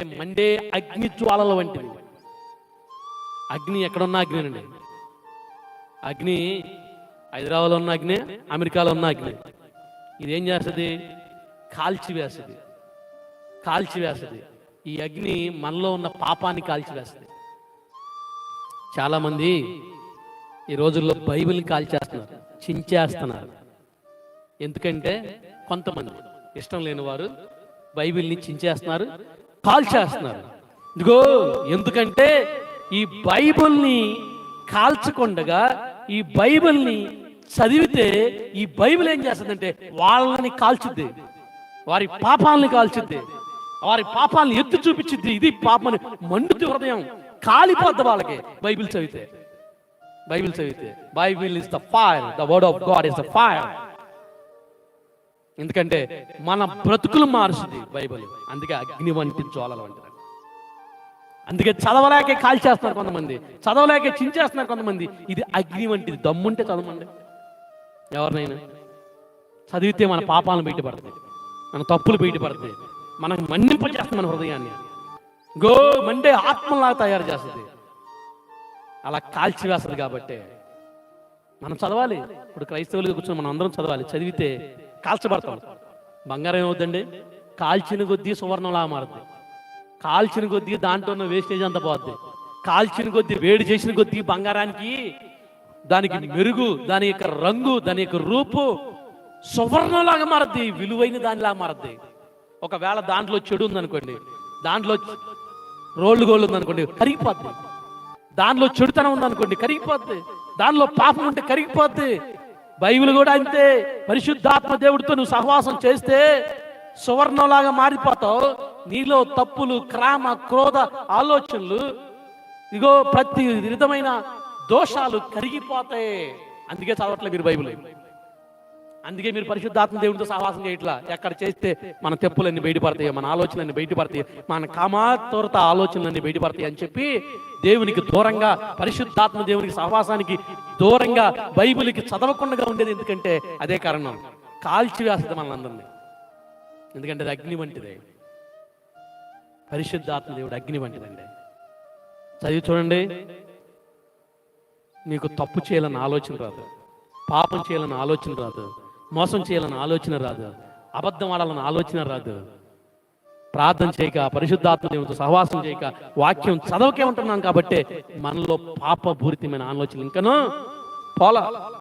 అంటే మండే అగ్ని జ్వాలల వంటిది. అగ్ని ఎక్కడున్న అగ్ని అండి అగ్ని హైదరాబాద్లో ఉన్న అగ్ని అమెరికాలో ఉన్న అగ్ని. ఇదేం చేస్తుంది? కాల్చివేస్తుంది కాల్చివేస్తుంది ఈ అగ్ని మనలో ఉన్న పాపాన్ని కాల్చివేస్తుంది చాలామంది ఈ రోజుల్లో బైబిల్ని కాల్చేస్తున్నారు చించేస్తున్నారు. ఎందుకంటే కొంతమంది ఇష్టం లేని వారు బైబిల్ని చించేస్తున్నారు కాల్చేస్తున్నారు ఇదిగో ఎందుకంటే ఈ బైబిల్ని కాల్చకుండగా ఈ బైబిల్ని చదివితే ఈ బైబిల్ ఏం చేస్తుందంటే వాళ్ళని కాల్చుద్ది. వారి పాపాలని కాల్చుద్ది. వారి పాపాలను ఎత్తి చూపించిద్ది. ఇది పాపని మండుతి హృదయం కాలిపోద్ది వాళ్ళకి. బైబిల్ చదివితే. బైబిల్ చదివితే. Bible is the fire the word of God is the fire ఎందుకంటే మన బ్రతుకులు మారుస్తుంది బైబిల్. అందుకే అగ్ని వంటి జ్వాలలు వంటిది అందుకే చదవలేకే కాల్చేస్తున్నారు కొంతమంది. చదవలేకే చించేస్తున్నారు కొంతమంది. ఇది అగ్ని వంటిది దమ్ముంటే చదవండి ఎవరినైనా? చదివితే మన పాపాలను బయటపడుతుంది మన తప్పులు బయటపడతాయి. మనకు మండింపజేస్తుంది మన హృదయాన్ని. గో మండే ఆత్మలాగా తయారు చేస్తుంది. అలా కాల్చివేస్తుంది కాబట్టి. మనం చదవాలి. ఇప్పుడు క్రైస్తవులుగా కూర్చొని మనం అందరం చదవాలి. చదివితే కాల్చబడతాం బంగారం ఏమవుతుందండి కాల్చిన కొద్దీ సువర్ణంలా మారుద్ది. కాల్చిన కొద్దీ దాంట్లో ఉన్న వేస్టేజ్ అంతా పోద్ది. కాల్చిన కొద్దీ వేడి చేసిన కొద్దీ బంగారానికి దానికి మెరుగు దాని యొక్క రంగు దాని యొక్క రూపు సువర్ణంలాగా మారద్ది విలువైన దానిలా మారద్ది. ఒకవేళ దాంట్లో చెడు ఉందనుకోండి దాంట్లో రోళ్ళు గోళ్ళు ఉందనుకోండి కరిగిపోద్ది. దానిలో చెడుతనం ఉందనుకోండి కరిగిపోద్ది. దానిలో పాపం ఉంటే కరిగిపోద్ది. బైబిల్ కూడా అంతే. పరిశుద్ధాత్మ దేవుడితో నువ్వు సహవాసం చేస్తే సువర్ణంలాగా మారిపోతావు. నీలో తప్పులు క్రామ క్రోధ ఆలోచనలు ఇగో ప్రతి విధమైన దోషాలు కరిగిపోతాయి. అందుకే చదవట్లేదు మీరు బైబిల్. అందుకే మీరు పరిశుద్ధాత్మ దేవుడితో సహవాసం చేయట్లా. ఎక్కడ చేస్తే మన తెప్పులన్నీ బయటపడతాయి మన ఆలోచనలన్నీ బయటపడతాయి మన కామాతోరత ఆలోచనలన్నీ బయటపడతాయి అని చెప్పి దేవునికి దూరంగా పరిశుద్ధాత్మ దేవునికి సహవాసానికి దూరంగా బైబిల్కి చదవకుండా ఉండేది ఎందుకంటే అదే కారణం. కాల్చివేస్తుంది మనందరినీ ఎందుకంటే అది అగ్ని వంటిదే. పరిశుద్ధాత్మ దేవుడు అగ్ని వంటిదండి. చదివి చూడండి. నీకు తప్పు చేయాలని ఆలోచన రాదు. పాపం చేయాలని ఆలోచన రాదు. మోసం చేయాలని ఆలోచన రాదు. అబద్ధం ఆడాలని ఆలోచన రాదు. ప్రార్థన చేయక పరిశుద్ధాత్మ దేవునితో సహవాసం చేయక వాక్యం చదవకే ఉంటున్నాం కాబట్టి మనలో పాపభూరితమైన ఆలోచన ఇంకనూ పోల.